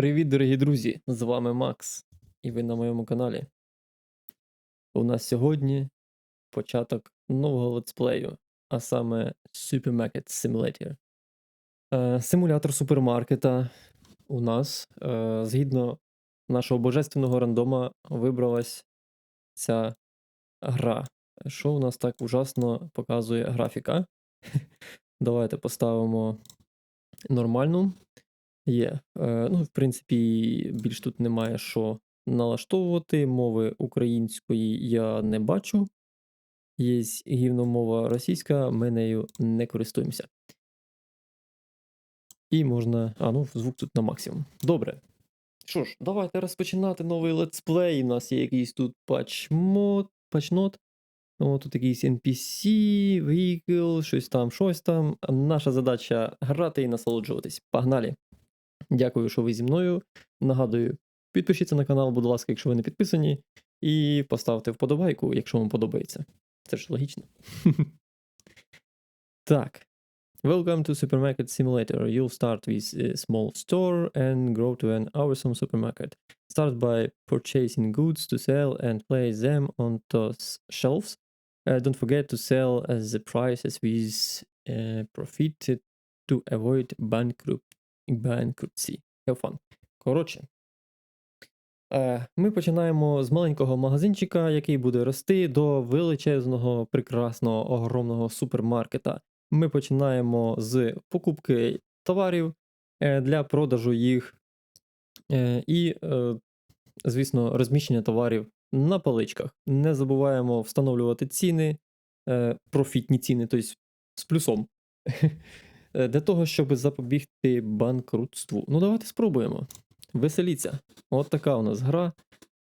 Привіт, дорогі друзі! З вами Макс, і ви на моєму каналі. У нас сьогодні початок нового летсплею, а саме Supermarket Simulator. Е, Симулятор супермаркета у нас, е, згідно нашого божественного рандома, вибралась ця гра. Що у нас так ужасно показує графіка? Давайте поставимо нормальну. Є. Е, ну, в принципі, більш тут немає що налаштовувати. Мови української я не бачу. Є гівномова російська, ми нею не користуємося. І можна. А, ну, звук тут на максимум. Добре. Що ж, давайте розпочинати новий летсплей. У нас є якийсь тут патчмод, патчнот. О, тут якийсь NPC, vehicle, щось там, щось там. Наша задача грати і насолоджуватись. Погнали! Дякую, що ви зі мною. Нагадую, підпишіться на канал, будь ласка, якщо ви не підписані, і поставте вподобайку, якщо вам подобається. Це ж логічно. так. Welcome to Supermarket Simulator. You'll start with a small store and grow to an awesome supermarket. Start by purchasing goods to sell and place them on those shelves. Uh, don't forget to sell as the prices with uh, profit to avoid bankrupt bankruptcy. Have. Коротше, е, ми починаємо з маленького магазинчика, який буде рости до величезного, прекрасного, огромного супермаркета. Ми починаємо з покупки товарів е, для продажу їх е, і, звісно, розміщення товарів на поличках. Не забуваємо встановлювати ціни, профітні ціни, тобто з плюсом. Е, Для того, щоб запобігти банкрутству. Ну, давайте спробуємо. Веселіться. От така у нас гра.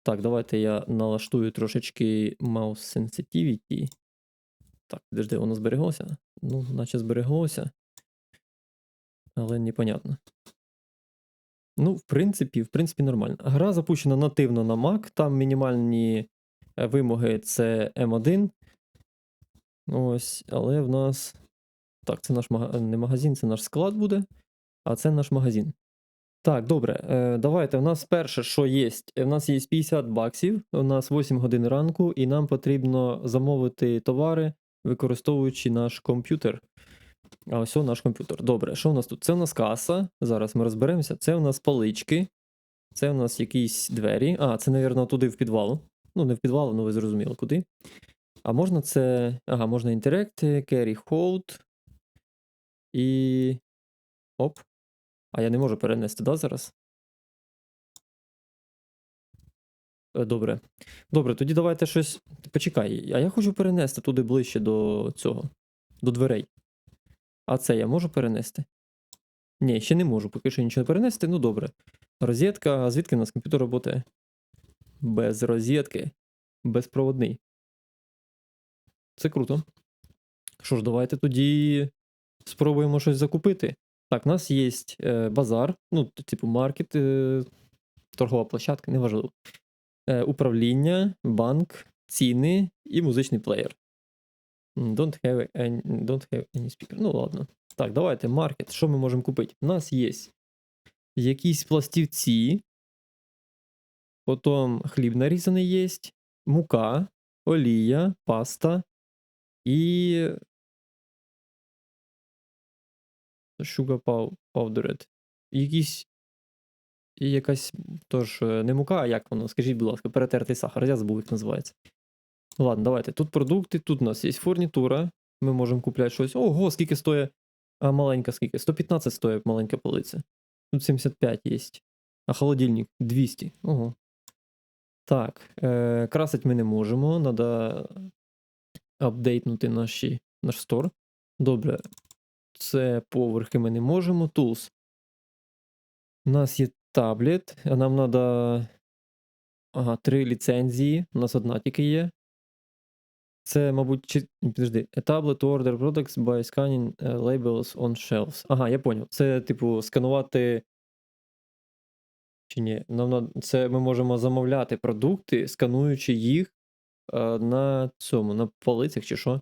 Так, давайте я налаштую трошечки mouse sensitivity. Так, підожди, воно збереглося? Ну, наче збереглося. Але непонятно. Ну, в принципі, в принципі, нормально. Гра запущена нативно на Mac, там мінімальні е, вимоги це M1. Ось, але в нас. Так, це наш мага... не магазин, це наш склад буде, а це наш магазин. Так, добре, е, давайте. У нас перше, що є, у нас є 50 баксів, у нас 8 годин ранку, і нам потрібно замовити товари, використовуючи наш комп'ютер. А ось наш комп'ютер. Добре, що у нас тут? Це у нас каса. Зараз ми розберемося. Це у нас палички, це у нас якісь двері. А, це, мабуть, туди в підвал. Ну, не в підвал, ну ви зрозуміли, куди. А можна це. Ага, можна Interact, Carry Hold. І. Оп. А я не можу перенести, да, зараз? Е, Добре. Добре, тоді давайте щось. Почекай, а я хочу перенести туди ближче до цього, до дверей. А це я можу перенести? Ні, ще не можу, поки що нічого не перенести. Ну добре. Розетка, а звідки у нас комп'ютер працює? Без розетки. Безпроводний. Це круто. Що ж, давайте тоді спробуємо щось закупити. Так, у нас є е, базар, ну, типу маркет, е, торгова площадка, неважливо. Е, управління, банк, ціни і музичний плеєр. Don't have any, don't have any speaker. Ну ладно. Так, давайте маркет. Що ми можемо купити? У нас є якісь пластівці, потім хліб нарізаний є, мука, олія, паста і Sugar pow- powdered. Якісь. Якась. Тож, е, не мука, а як воно? Скажіть, будь ласка, перетертий сахар, я забув, як називається. Ладно, давайте. Тут продукти, тут у нас є фурнітура. Ми можемо купляти щось. Ого, скільки стоїть. А маленька скільки? 115 стоїть маленька полиця. Тут 75 є. А холодильник 200. Ого. Так. Е, красить ми не можемо. Треба апдейтнути наші, наш стор. Добре. Це поверхи ми не можемо. Tools. У нас є таблет, а нам треба. Ага, три ліцензії. У нас одна тільки є. Це, мабуть, чи... підожди. Tablet order products by scanning uh, labels on shelves. Ага, я поняв. Це, типу, сканувати. Чи ні? Нам Це ми можемо замовляти продукти, скануючи їх е, на цьому, на полицях чи що.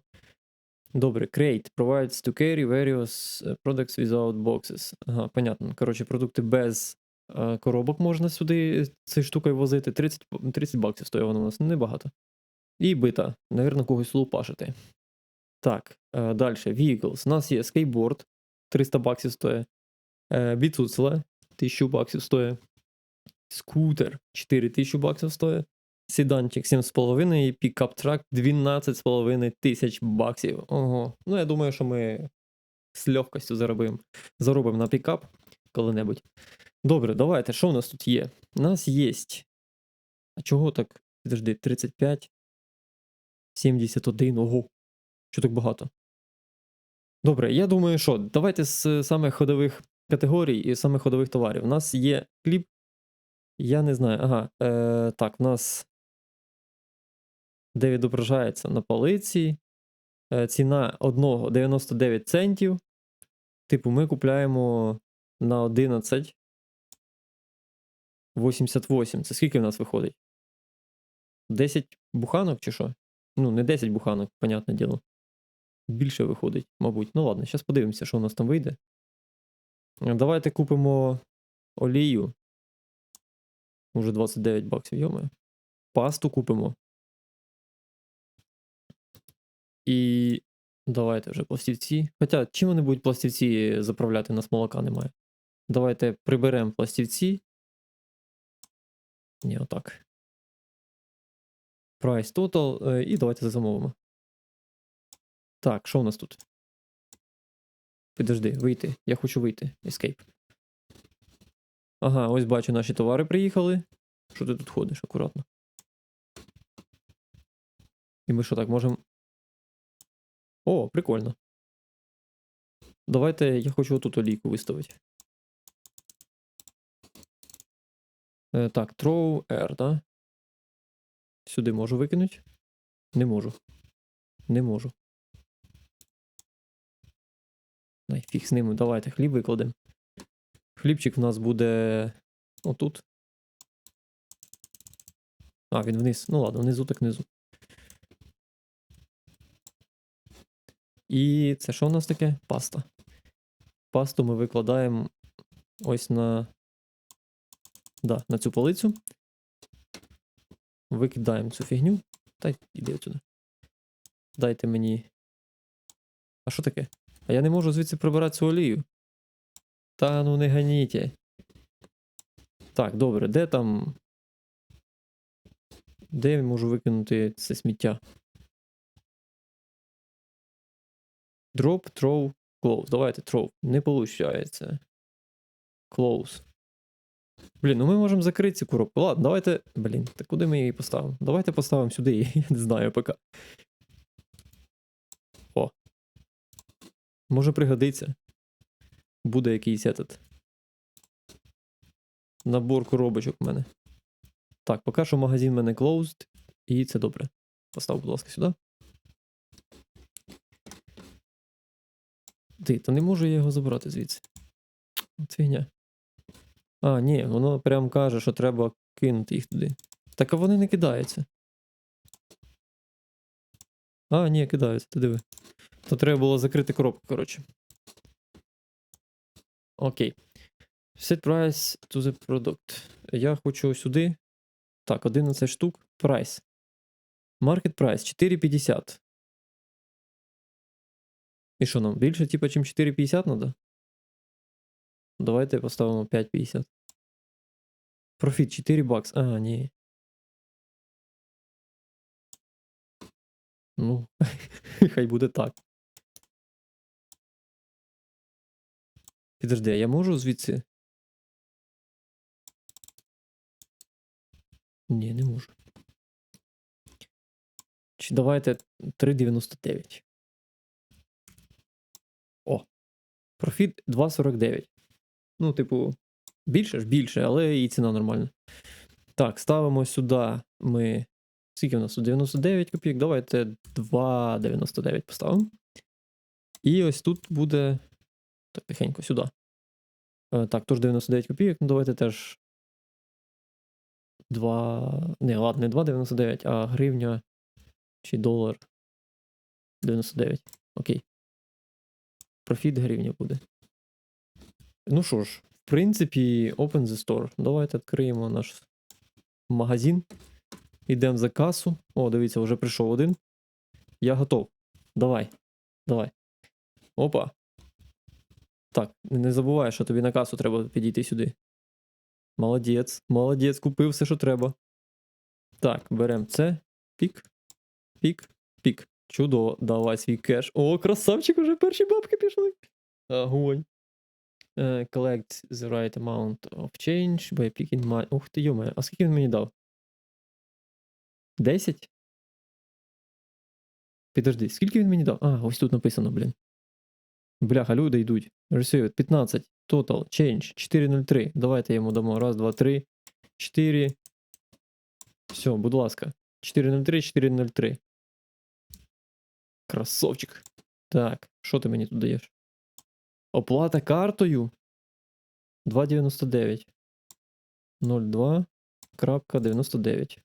Добре, Crate provides to carry various uh, products without boxes. Ага, понятно. Коротше, продукти без Е, Коробок можна сюди цією штукою возити. 30, 30 баксів стоїть воно у нас небагато. І бита. Навірно, когось лупашити. Так, е, далі. Vehicles. У нас є скейтборд. 300 баксів стоїть. Е, Біцуцела 1000 баксів стоїть. Скутер 4000 баксів стоїть. Сіданчик 7,5 і пікап трак 12,5 тисяч баксів. Ого. Ну, я думаю, що ми з легкостю заробимо. Заробимо на пікап коли-небудь. Добре, давайте. Що у нас тут є? У нас є. А чого так? Підожди, 35, 71. Ого. Що так багато? Добре, я думаю, що давайте з самих ходових категорій і самих ходових товарів. У нас є хліб. Я не знаю. Ага. Е, так, у нас. Де відображається на полиці. Е, ціна одного 99 центів. Типу, ми купляємо на 11. 88. Це скільки в нас виходить? 10 буханок чи що? Ну, не 10 буханок, понятне діло. Більше виходить, мабуть. Ну ладно, зараз подивимося, що у нас там вийде. Давайте купимо олію. Уже 29 баксів, йоме. Пасту купимо. І давайте вже пластівці. Хоча, чим вони будуть пластівці заправляти? У нас молока немає. Давайте приберемо пластівці. Ні, отак. Price total. е, І давайте замовимо. Так, що у нас тут? Підожди, вийти. Я хочу вийти. Escape. Ага, ось бачу, наші товари приїхали. Що ти тут ходиш акуратно? І ми що так можемо. О, прикольно. Давайте я хочу отут олійку виставити. Е, так, throw air, да? Сюди можу викинути? Не можу. Не можу. Най, фіг з ними. Давайте хліб викладемо. Хлібчик в нас буде отут. А, він вниз. Ну ладно, внизу так внизу. І це що у нас таке? Паста. Пасту ми викладаємо ось на. Да, на цю полицю. Викидаємо цю фігню. Та й іди отсюди. Дайте мені. А що таке? А я не можу звідси прибирати цю олію. Та ну не ганіть. Так, добре, де там. Де я можу викинути це сміття? Drop, throw, close. Давайте throw. Не получається. Close. Блін, ну ми можемо закрити цю коробку. Ладно, давайте. Блін, так куди ми її поставимо? Давайте поставимо сюди. Я не знаю поки. О. Може пригодиться. Буде якийсь этот. Набор коробочок в мене. Так, поки що магазин в мене closed, і це добре. Постав, будь ласка, сюди. Ти, та не можу я його забрати звідси. От фігня. А, ні, воно прям каже, що треба кинути їх туди. Так а вони не кидаються. А, ні, кидаються, ти диви. То треба було закрити коробку, коротше. Окей. Set price to the product. Я хочу сюди. Так, 11 штук. Price. Market price 4,50. І що нам? Більше, типа, чим 4,50 треба? Давайте поставимо 5,50. Профіт 4 бакс. А, ні. Ну, хай буде так. Підожди, а я можу звідси? Ні, не можу. Чи давайте 3,99. Профіт 2,49. Ну, типу, більше ж більше, але і ціна нормальна. Так, ставимо сюди ми. Скільки у нас 99 копійок. Давайте 2,99 поставимо. І ось тут буде. Так, тихенько сюди. Е, Так, тож 99 копійок. Ну, давайте теж. 2. Не, ладно, не 2,99, а гривня чи долар. 99. Окей. Профіт гривня буде. Ну що ж, в принципі, open the store. Давайте відкриємо наш магазин. Йдемо за касу. О, дивіться, вже прийшов один. Я готов. Давай. Давай. Опа. Так, не забувай, що тобі на касу треба підійти сюди. Молодець, молодець, купив все, що треба. Так, беремо це. Пік. Пік. Пік. Чудово, давай свій кеш. О, красавчик, уже перші бабки пішли. Огонь. Е, collect the right amount of change by picking my... Ух ти, йоме, а скільки він мені дав? 10? Підожди, скільки він мені дав? А, ось тут написано, блін. Бляха, люди йдуть. Received 15. Total. Change. 403. Давайте йому дамо. Раз, два, три. 4. Все, будь ласка. 403, 403. Красавчик. Так, що ти мені тут даєш? Оплата картою. 2,99. 02.99.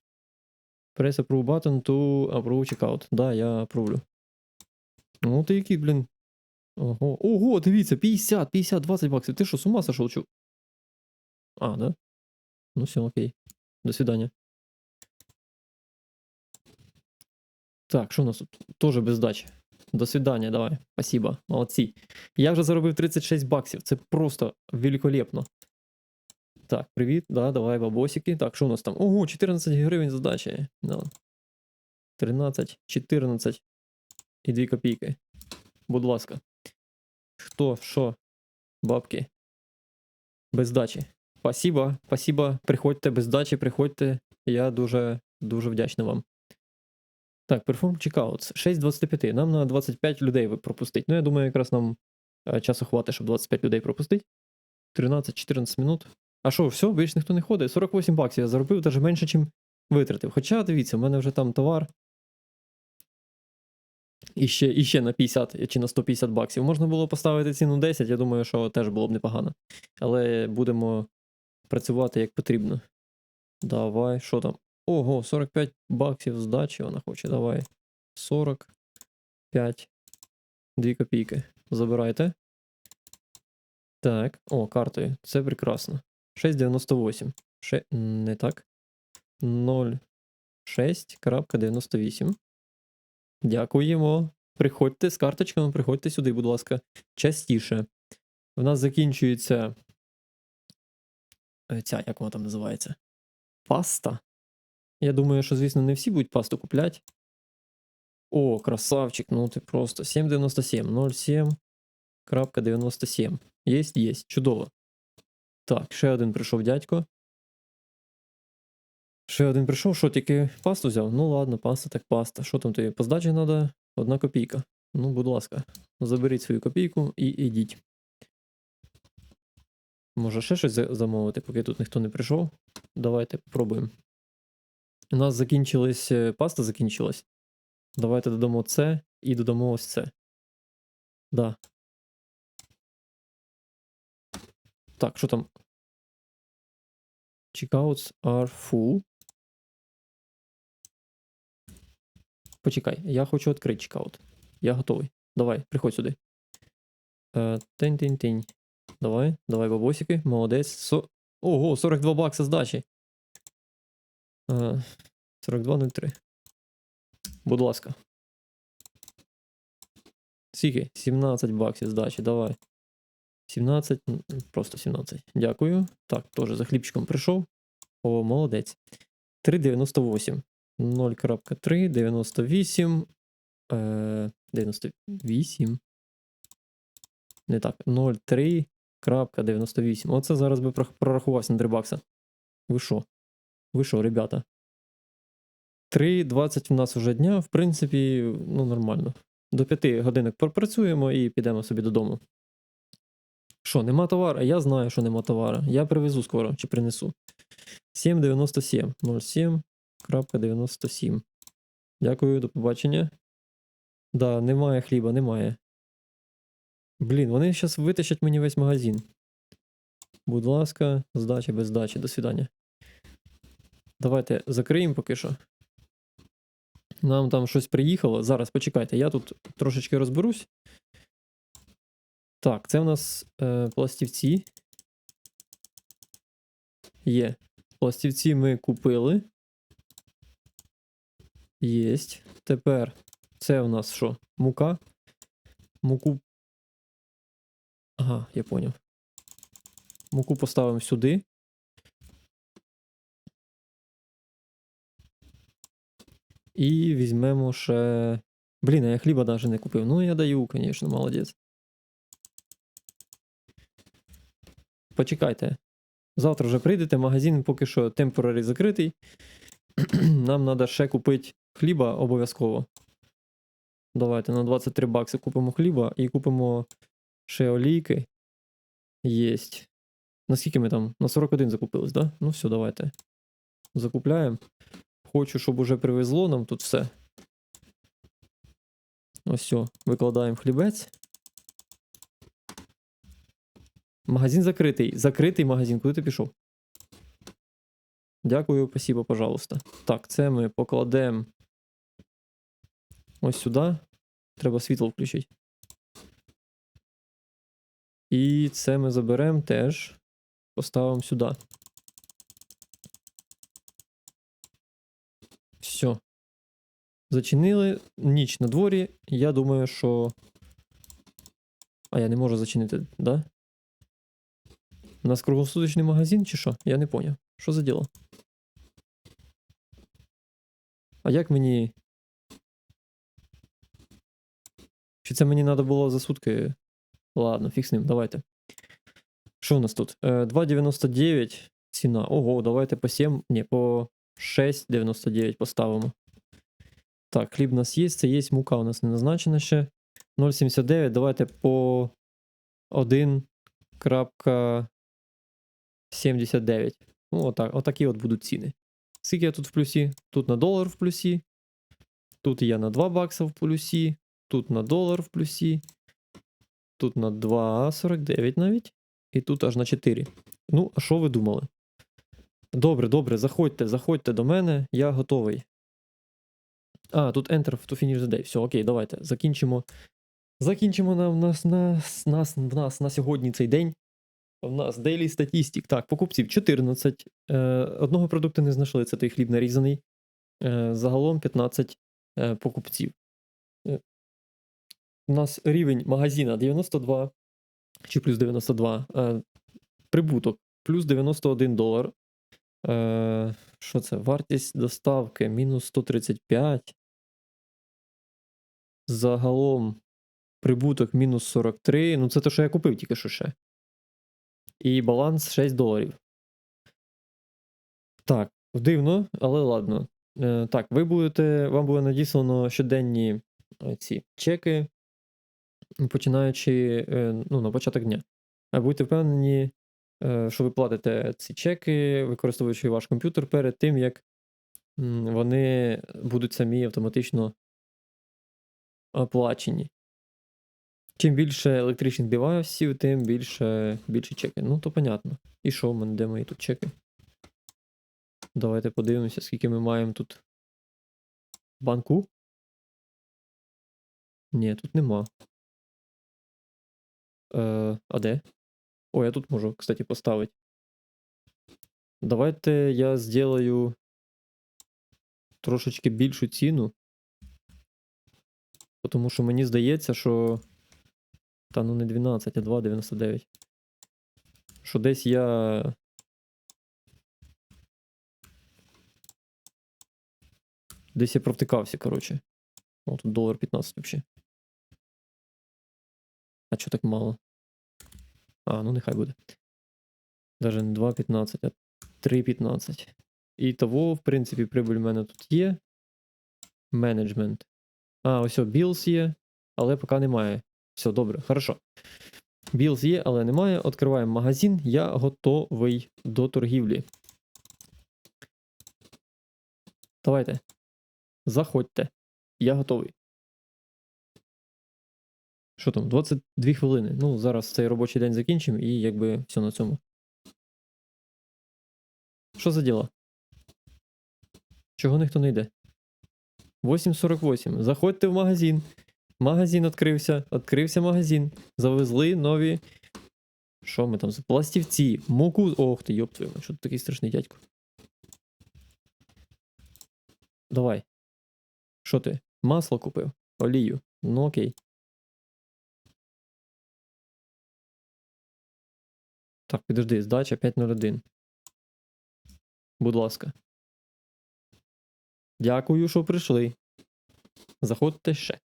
Press approve button to approve checkout. Да, я апрувлю. Ну ти який, блін. Ого, ого, дивіться, 50, 50, 20 баксів. Ти що, з ума сошел, чу? А, да? Ну все, окей. До свидания. Так, що у нас тут? Тоже без здачі. До свидання, давай. Спасибо. Молодці. Я вже заробив 36 баксів. Це просто великолепно. Так, привіт. Да, давай бабосики. Так, що у нас там? Ого, 14 гривень здачі. Да. 13, 14 і 2 копійки. Будь ласка. Хто, що? Бабки. Без здачі. Спасибо, спасибо. Приходьте без здачі, приходьте. Я дуже, дуже вдячний вам. Так, Perform Checkouts. 6.25. Нам на 25 людей пропустить. Ну, я думаю, якраз нам е, часу хватить, щоб 25 людей пропустити. 13-14 минут. А що, все, більш ніхто не ходить. 48 баксів я заробив навіть менше, ніж витратив. Хоча, дивіться, в мене вже там товар. І ще, і ще на 50 чи на 150 баксів. Можна було поставити ціну 10, я думаю, що теж було б непогано. Але будемо працювати як потрібно. Давай, що там? Ого, 45 баксів здачі вона хоче. Давай. 45. 2 копійки. Забирайте. Так. О, картою. Це прекрасно. 6,98. Ше... Не так. 0,6.98. Дякуємо. Приходьте з карточками, приходьте сюди, будь ласка, частіше. В нас закінчується. е, Ця, як вона там називається? Паста. Я думаю, що, звісно, не всі будуть пасту купляти. О, красавчик, ну ти просто 7,97, 07.97. Єсть, єсть, чудово. Так, ще один прийшов дядько. Ще один прийшов, що тільки пасту взяв? Ну ладно, паста так паста. Що там тобі? По здачі треба одна копійка. Ну, будь ласка, заберіть свою копійку і йдіть. Може ще щось замовити, поки тут ніхто не прийшов. Давайте попробуємо. У нас закінчилась е, паста закінчилась. Давайте додамо це і додамо ось це. Да. Так, що там? Checkouts are full. Почекай, я хочу відкрити чекаут. Я готовий. Давай, приходь сюди. Е, Тень-тень-тень. Давай, давай, бабосики. Молодець. Со... Ого, 42 бакса здачі. Е, 42.03. Будь ласка. Скільки? 17 баксів здачі, давай. 17, просто 17. Дякую. Так, теж за хлібчиком прийшов. О, молодець. 3,98. 0.3, 98. Е, 98. Не так. 0,3.98. Оце зараз би прорахувався на 3 бакса. Ви що? Ви що, ребята? 3.20 у нас вже дня, в принципі, ну нормально. До 5 годинок пропрацюємо і підемо собі додому. Що, нема товару? Я знаю, що нема товару. Я привезу скоро чи принесу. 7,97. 07.97. Дякую, до побачення. Да, немає хліба, немає. Блін, вони зараз витащать мені весь магазин. Будь ласка, здача без здачі. До свидання. Давайте закриємо поки що. Нам там щось приїхало. Зараз почекайте, я тут трошечки розберусь. Так, це в нас е, пластівці. Є. Пластівці ми купили. Єсть. Тепер це у нас що? Мука. Муку. Ага, я поняв. Муку поставимо сюди. І візьмемо ще. Блін, а я хліба навіть не купив. Ну, я даю, звісно, молодець. Почекайте. Завтра вже прийдете, магазин поки що темпорарі закритий. Нам треба ще купити хліба обов'язково. Давайте на 23 бакси купимо хліба і купимо ще олійки. Єсть. Наскільки ми там? На 41 закупились, да? Ну все, давайте. Закупляємо. Хочу, щоб уже привезло нам тут все. Ось все, викладаємо хлібець. Магазин закритий. Закритий магазин. Куди ти пішов? Дякую, спасибо, пожалуйста. Так, це ми покладемо ось сюди. Треба світло включити. І це ми заберемо теж. Поставимо сюди. Все. Зачинили. Ніч на дворі. Я думаю, що. А я не можу зачинити, да? У нас круглосуточний магазин чи що? Я не поняв. Що за діло? А як мені. Чи це мені треба було за сутки? Ладно, фіг з ним, давайте. Що у нас тут? Е, 2,99 ціна. Ого, давайте по 7. Ні, по 6,99 поставимо. Так, хліб у нас є, це є мука у нас не назначена ще. 0,79, давайте по 1,79. Ну, отак, отакі от будуть ціни. Скільки я тут в плюсі? Тут на долар в плюсі. Тут я на 2 бакса в плюсі. Тут на долар в плюсі. Тут на 2,49 навіть. І тут аж на 4. Ну, а що ви думали? Добре, добре, заходьте, заходьте до мене, я готовий. А, тут Enter to finish the day. Все, окей, давайте. Закінчимо. Закінчимо на, в нас, на, нас, на сьогодні цей день. У нас Daily Statistic. Так, покупців 14. Е, одного продукту не знайшли, це той хліб нарізаний. Е, загалом 15 е, покупців. Е, у нас рівень магазина 92 чи плюс 92. Е, прибуток плюс 91 долар. Е, що це? Вартість доставки мінус 135. Загалом прибуток мінус 43. Ну, це те, що я купив тільки що ще. І баланс 6 доларів. Так, дивно, але ладно. Е, так, ви будете. Вам буде надіслано щоденні е, ці чеки, починаючи е, ну, на початок дня. А будьте впевнені, е, що ви платите ці чеки, використовуючи ваш комп'ютер перед тим, як вони будуть самі автоматично оплачені. Чим більше електричних девайсів, тим більше, більше чеки. Ну, то понятно. І що в мене, де мої тут чеки? Давайте подивимося, скільки ми маємо тут банку. Ні, тут нема. Е, а де? О, я тут можу, кстати, поставити. Давайте я сделаю трошечки більшу ціну. Тому що мені здається, що. Та ну не 12, а 2,99. Що десь я. Десь я провтикався, коротше. О, тут долар 15 взагалі. А чого так мало? А, ну нехай буде. Даже не 2,15, а 3,15. І того, в принципі, прибуль в мене тут є. Менеджмент. А, ось о, Bills є, але поки немає. Все, добре, хорошо. Білз є, але немає. Відкриваємо магазин. Я готовий до торгівлі. Давайте. Заходьте. Я готовий. Що там? 22 хвилини. Ну, зараз цей робочий день закінчимо і якби все на цьому. Що за діло? Чого ніхто не йде? 8.48. Заходьте в магазин. Магазин відкрився. Відкрився магазин. Завезли нові Що ми там пластівці? Муку. Ох ти, йоп твою, що ти такий страшний дядько. Давай. Що ти? Масло купив? Олію. Ну окей. Так, підожди, здача 501. Будь ласка. Дякую, що прийшли. Заходьте ще.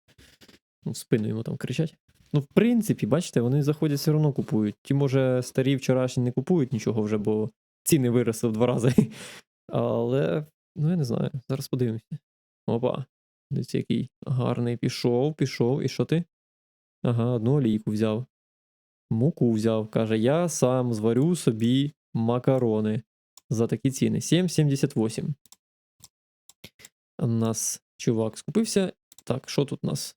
Ну, спину йому там кричать. Ну, в принципі, бачите, вони заходять все одно купують. Ті, може, старі вчорашні не купують нічого вже, бо ціни виросли в два рази. Але, ну я не знаю. Зараз подивимося. Опа. Дивіться, який гарний. Пішов, пішов. І що ти? Ага, одну олійку взяв. Муку взяв. Каже, я сам зварю собі макарони за такі ціни. 7,78. У нас чувак скупився. Так, що тут у нас?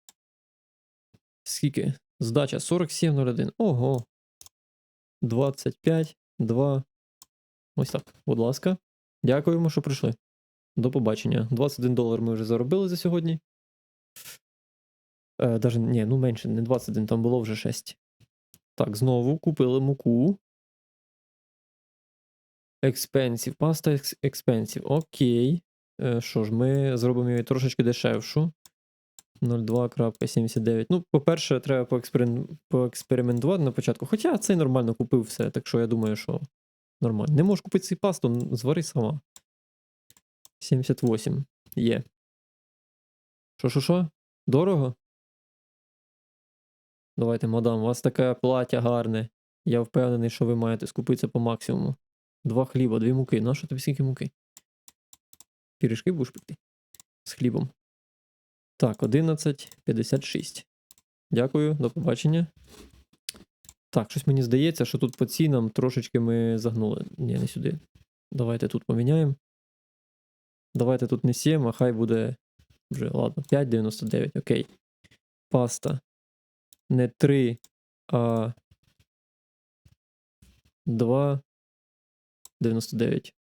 Скільки? Здача 47,01. Ого. 25, 2. Ось так. Будь ласка. Дякуємо, що прийшли. До побачення. 21 долар ми вже заробили за сьогодні. Е, даже, ні, ну менше, не 21, там було вже 6. Так, знову купили муку. Expensive. Паста expensive. Окей. Е, Що ж, ми зробимо її трошечки дешевшу. 02.79. Ну, по-перше, треба поексперим... поекспериментувати на початку. Хоча цей нормально купив все, так що я думаю, що нормально. Не можеш купити цей пасту, звари сама. 78. Є. Що, що, що? Дорого? Давайте, мадам, у вас таке плаття гарне. Я впевнений, що ви маєте скупитися по максимуму. Два хліба, дві муки. Нащо тобі скільки муки? Пірішки будеш пекти? З хлібом. Так, 11.56. Дякую, до побачення. Так, щось мені здається, що тут по цінам трошечки ми загнули. Ні, не сюди. Давайте тут поміняємо. Давайте тут не 7, а хай буде вже, ладно, 5,99, окей. Паста. Не 3, а 2,99.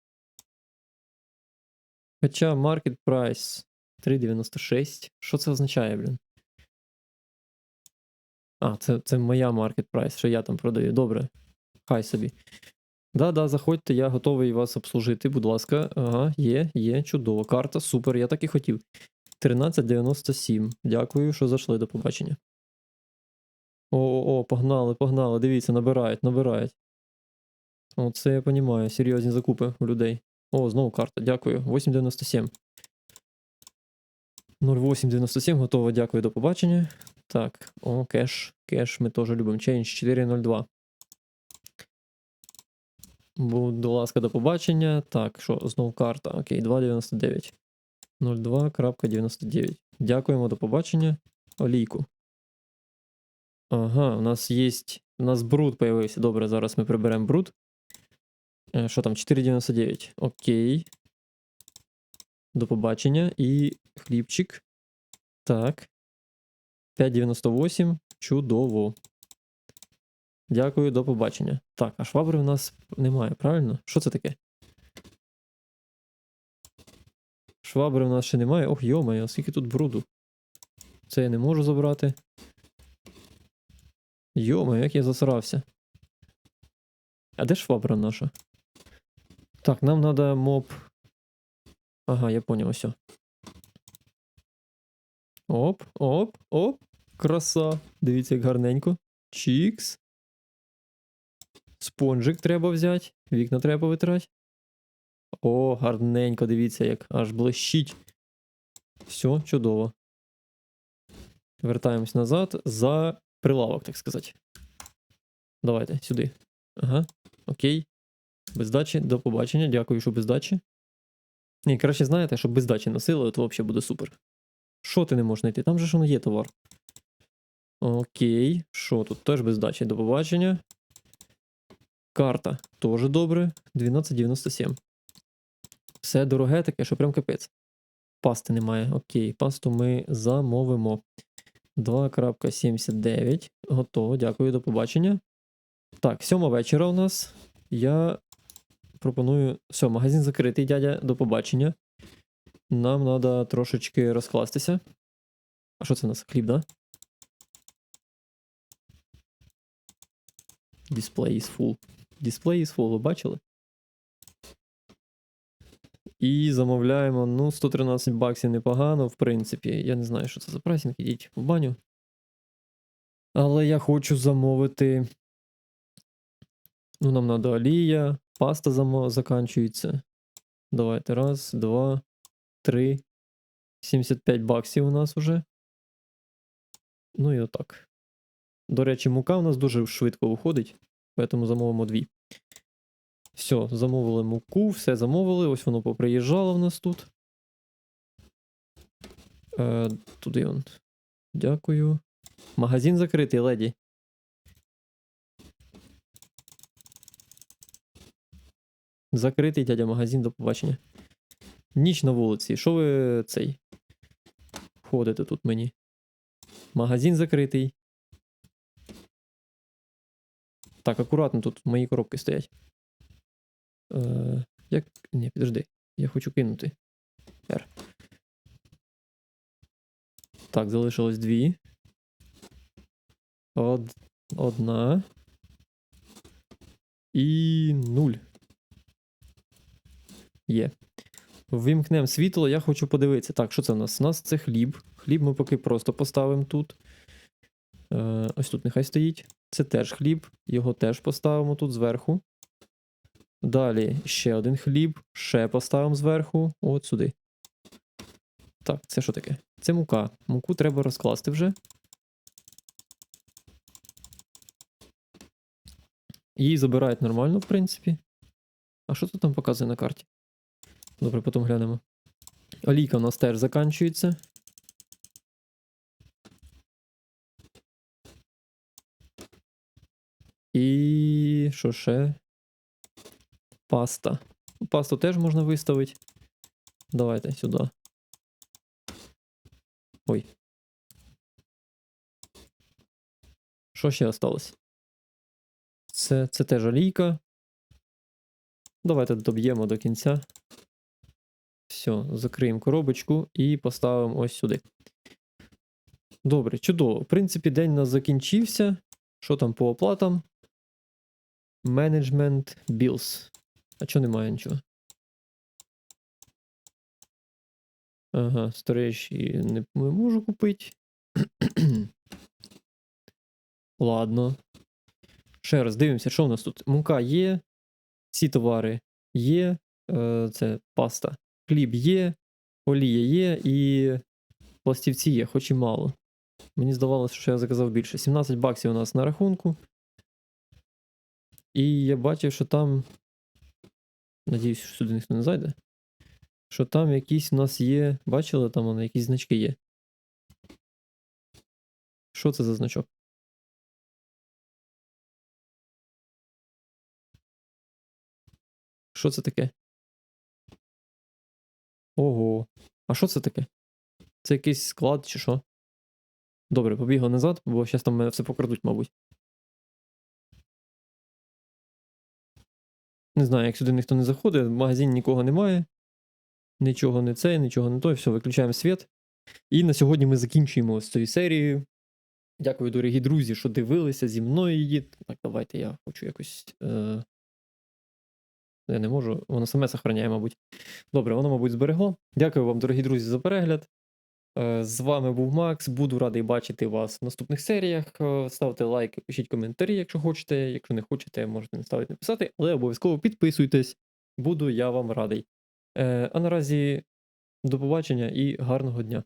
Хоча market price 3,96. Що це означає, блін? А, це, це моя market price, що я там продаю. Добре. Хай собі. Да-да, заходьте, я готовий вас обслужити, будь ласка. Ага, є, є, чудово. Карта, супер, я так і хотів. 13,97. Дякую, що зайшли, до побачення. О-о-о, погнали, погнали. Дивіться, набирають, набирають. Оце я розумію, серйозні закупи у людей. О, знову карта, дякую. 8,97. 0897, готово, дякую, до побачення. Так, о, кеш. Кеш ми теж любимо. Change 402. Будь ласка, до побачення. Так, що, знову карта. Окей, 2,99. 02.99. Дякуємо, до побачення. Олійку. Ага, у нас є. У нас бруд появився. Добре, зараз ми приберемо бруд. Що там? 4,99. Окей. До побачення. І хлібчик. Так. 5,98. Чудово. Дякую, до побачення. Так, а швабри в нас немає, правильно? Що це таке? Швабри в нас ще немає. Ох, йомає, скільки тут бруду. Це я не можу забрати. Йомаю, як я засрався. А де швабра наша? Так, нам треба моб. Ага, я поняв, все. Оп, оп, оп. Краса. Дивіться, як гарненько. Чікс. Спонжик треба взяти. Вікна треба витрати. О, гарненько, дивіться, як аж блищить. Все, чудово. Вертаємось назад за прилавок, так сказати. Давайте сюди. Ага, окей. Без дачі, до побачення. Дякую, що без дачі. Ні, краще знаєте, щоб без дачі носили, то взагалі буде супер. Що ти не можеш знайти? Там же ж воно є товар. Окей. Що тут? Теж без дачі. До побачення. Карта. Теж добре. 12,97. Все дороге таке, що прям капець. Пасти немає. Окей, пасту ми замовимо. 2.79. Готово. Дякую, до побачення. Так, сьома вечора у нас. Я пропоную. Все, магазин закритий, дядя, до побачення. Нам треба трошечки розкластися. А що це у нас? Хліб, да? Display is full. Display is full, ви бачили? І замовляємо, ну, 113 баксів непогано, в принципі. Я не знаю, що це за прайсинг, ідіть в баню. Але я хочу замовити. Ну, нам надо олія, паста замо... заканчується. Давайте. Раз, два, три. 75 баксів у нас уже. Ну і отак. До речі, мука у нас дуже швидко виходить, тому замовимо дві. Все, замовили муку, все замовили. Ось воно поприїжджало в нас тут. Е, туди он. Дякую. Магазин закритий, леді. Закритий дядя магазин, до побачення. Ніч на вулиці. Що ви цей? Ходите тут мені? Магазин закритий. Так, акуратно тут мої коробки стоять. Е, як. Ні, підожди. Я хочу кинути. R. Так, залишилось дві. Од... Одна. І нуль. Є. Вимкнемо світло, я хочу подивитися. Так, що це в нас? У нас це хліб. Хліб ми поки просто поставимо тут. Е, ось тут нехай стоїть. Це теж хліб. Його теж поставимо тут зверху. Далі ще один хліб. Ще поставимо зверху. От сюди. Так, це що таке? Це мука. Муку треба розкласти вже. Її забирають нормально, в принципі. А що тут там показує на карті? Добре, потім глянемо. Олійка у нас теж заканчується. І що ще? Паста. Пасту теж можна виставити. Давайте сюди. Ой. Що ще осталось? Це, це теж олійка. Давайте доб'ємо до кінця. Все, закриємо коробочку і поставимо ось сюди. Добре, чудово. В принципі, день у нас закінчився. Що там по оплатам? Management Bills. А чого немає нічого? Ага, storage і не, можу купити. Ладно. Ще раз дивимося, що у нас тут? Мука є. Ці товари є. Е, це паста. Хліб є, олія є і пластівці є, хоч і мало. Мені здавалося, що я заказав більше. 17 баксів у нас на рахунку. І я бачив, що там. Надіюсь, що сюди ніхто не зайде. Що там якісь у нас є. Бачили, там вони якісь значки є. Що це за значок? Що це таке? Ого. А що це таке? Це якийсь склад чи що? Добре, побігла назад, бо зараз там мене все покрадуть, мабуть. Не знаю, як сюди ніхто не заходить, в магазині нікого немає. Нічого не це, нічого не то. Все, виключаємо світ. І на сьогодні ми закінчуємо з цією серією. Дякую, дорогі друзі, що дивилися зі мною її. Так, давайте я хочу якось. Е... Я не можу, воно саме сохраняє, мабуть. Добре, воно, мабуть, зберегло. Дякую вам, дорогі друзі, за перегляд. Е, З вами був Макс. Буду радий бачити вас в наступних серіях. Е, Ставте лайки, пишіть коментарі, якщо хочете. Якщо не хочете, можете не ставити написати, але обов'язково підписуйтесь. Буду я вам радий. Е, А наразі до побачення і гарного дня.